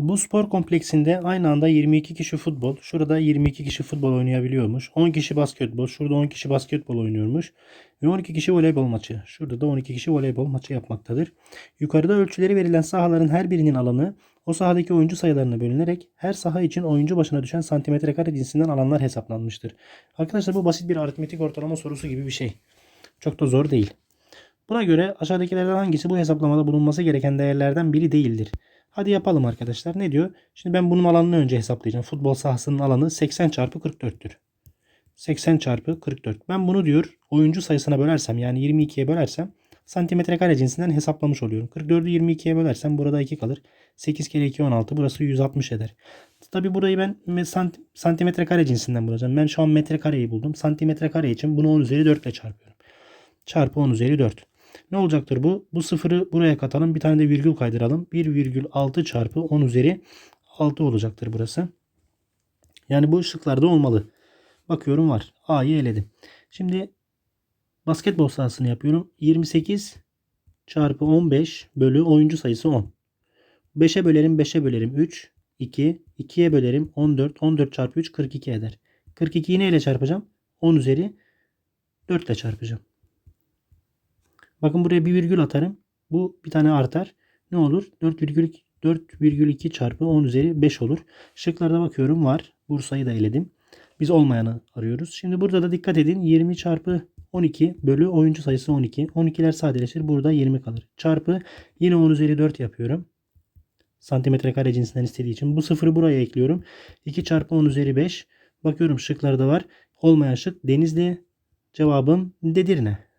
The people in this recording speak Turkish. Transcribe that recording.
Bu spor kompleksinde aynı anda 22 kişi futbol, şurada 22 kişi futbol oynayabiliyormuş. 10 kişi basketbol, şurada 10 kişi basketbol oynuyormuş. Ve 12 kişi voleybol maçı. Şurada da 12 kişi voleybol maçı yapmaktadır. Yukarıda ölçüleri verilen sahaların her birinin alanı o sahadaki oyuncu sayılarına bölünerek her saha için oyuncu başına düşen santimetre kare cinsinden alanlar hesaplanmıştır. Arkadaşlar bu basit bir aritmetik ortalama sorusu gibi bir şey. Çok da zor değil. Buna göre aşağıdakilerden hangisi bu hesaplamada bulunması gereken değerlerden biri değildir? Hadi yapalım arkadaşlar. Ne diyor? Şimdi ben bunun alanını önce hesaplayacağım. Futbol sahasının alanı 80 çarpı 44'tür. 80 çarpı 44. Ben bunu diyor oyuncu sayısına bölersem yani 22'ye bölersem santimetre kare cinsinden hesaplamış oluyorum. 44'ü 22'ye bölersem burada 2 kalır. 8 kere 2 16 burası 160 eder. Tabi burayı ben sant- santimetre kare cinsinden bulacağım. Ben şu an metre kareyi buldum. Santimetre kare için bunu 10 üzeri 4 ile çarpıyorum. Çarpı 10 üzeri 4. Ne olacaktır bu? Bu sıfırı buraya katalım. Bir tane de virgül kaydıralım. 1,6 çarpı 10 üzeri 6 olacaktır burası. Yani bu şıklarda olmalı. Bakıyorum var. A'yı eledim. Şimdi basketbol sahasını yapıyorum. 28 çarpı 15 bölü oyuncu sayısı 10. 5'e bölerim 5'e bölerim 3. 2. 2'ye bölerim 14. 14 çarpı 3 42 eder. 42'yi neyle çarpacağım? 10 üzeri 4 ile çarpacağım. Bakın buraya bir virgül atarım. Bu bir tane artar. Ne olur? 4,2 4,2 çarpı 10 üzeri 5 olur. Şıklarda bakıyorum var. Bursa'yı da eledim. Biz olmayanı arıyoruz. Şimdi burada da dikkat edin. 20 çarpı 12 bölü oyuncu sayısı 12. 12'ler sadeleşir. Burada 20 kalır. Çarpı yine 10 üzeri 4 yapıyorum. Santimetre kare cinsinden istediği için. Bu sıfırı buraya ekliyorum. 2 çarpı 10 üzeri 5. Bakıyorum şıklarda var. Olmayan şık Denizli. Cevabım Dedirne.